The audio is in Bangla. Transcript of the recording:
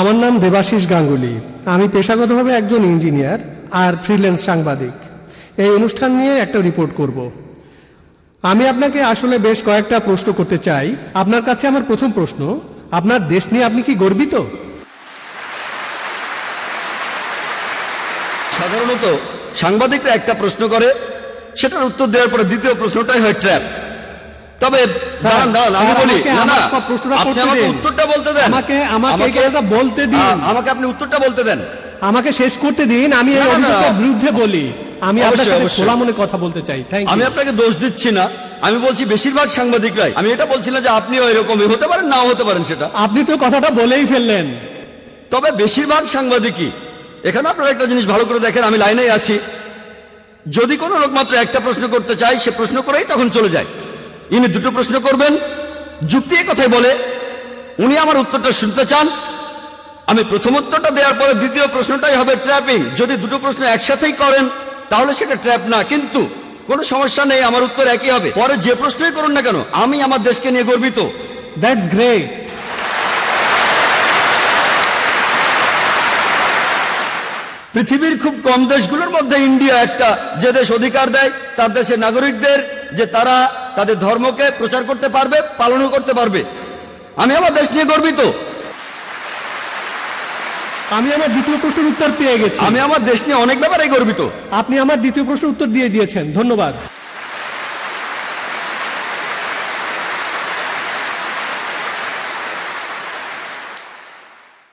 আমার নাম দেবাশিস গাঙ্গুলি। আমি পেশাগতভাবে একজন ইঞ্জিনিয়ার আর ফ্রিল্যান্স সাংবাদিক। এই অনুষ্ঠান নিয়ে একটা রিপোর্ট করব। আমি আপনাকে আসলে বেশ কয়েকটা প্রশ্ন করতে চাই। আপনার কাছে আমার প্রথম প্রশ্ন, আপনার দেশ নিয়ে আপনি কি গর্বিত? সাধারণত সাংবাদিকরা একটা প্রশ্ন করে, সেটার উত্তর দেওয়ার পরে দ্বিতীয় প্রশ্নটাই হয় ট্র্যাপ। তবে দাঁড়ান দাঁড়ান আমি বলি না না আমার প্রশ্নটা আপনি আমাকে উত্তরটা বলতে দেন। আমাকে আমাকে এই বলতে দিন। আমাকে আপনি উত্তরটা বলতে দেন। আমাকে শেষ করতে দিন আমি এই। অভিযোগের বিরুদ্ধে বলি। আমি আপনার সাথে খোলা মনে কথা বলতে চাই। থ্যাংক আমি আপনাকে দোষ দিচ্ছি না। আমি বলছি বেশিরভাগ সাংবাদিকরাই। আমি এটা বলছি না যে আপনিও এরকমই হতে পারেন নাও হতে পারেন সেটা। আপনি তো কথাটা বলেই ফেললেন। তবে বেশিরভাগ সাংবাদিকই এখানে আপনারা একটা জিনিস ভালো করে দেখেন আমি লাইনেই আছি। যদি কোনো লোক মাত্র একটা প্রশ্ন করতে চায় সে প্রশ্ন করেই তখন চলে যায়। ইনি দুটো প্রশ্ন করবেন। যুক্তি কথাই বলে উনি আমার উত্তরটা শুনতে চান। আমি প্রথম উত্তরটা দেওয়ার পরে দ্বিতীয় প্রশ্নটাই হবে ট্র্যাপিং। যদি দুটো প্রশ্ন একসাথেই করেন তাহলে সেটা ট্র্যাপ না। কিন্তু কোনো সমস্যা নেই আমার উত্তর একই হবে। পরে যে প্রশ্নই করুন না কেন আমি আমার দেশকে নিয়ে গর্বিত। দ্যাটস গ্রেট পৃথিবীর খুব কম দেশগুলোর মধ্যে ইন্ডিয়া একটা যে দেশ অধিকার দেয় তার দেশের নাগরিকদের যে তারা তাদের ধর্মকে প্রচার করতে পারবে পালনও করতে পারবে। আমি আমার দেশ নিয়ে গর্বিত। আমি আমার দ্বিতীয় প্রশ্নের উত্তর পেয়ে গেছি। আমি আমার দেশ নিয়ে অনেক ব্যাপারে গর্বিত। আপনি আমার দ্বিতীয় প্রশ্নের উত্তর দিয়ে দিয়েছেন। ধন্যবাদ।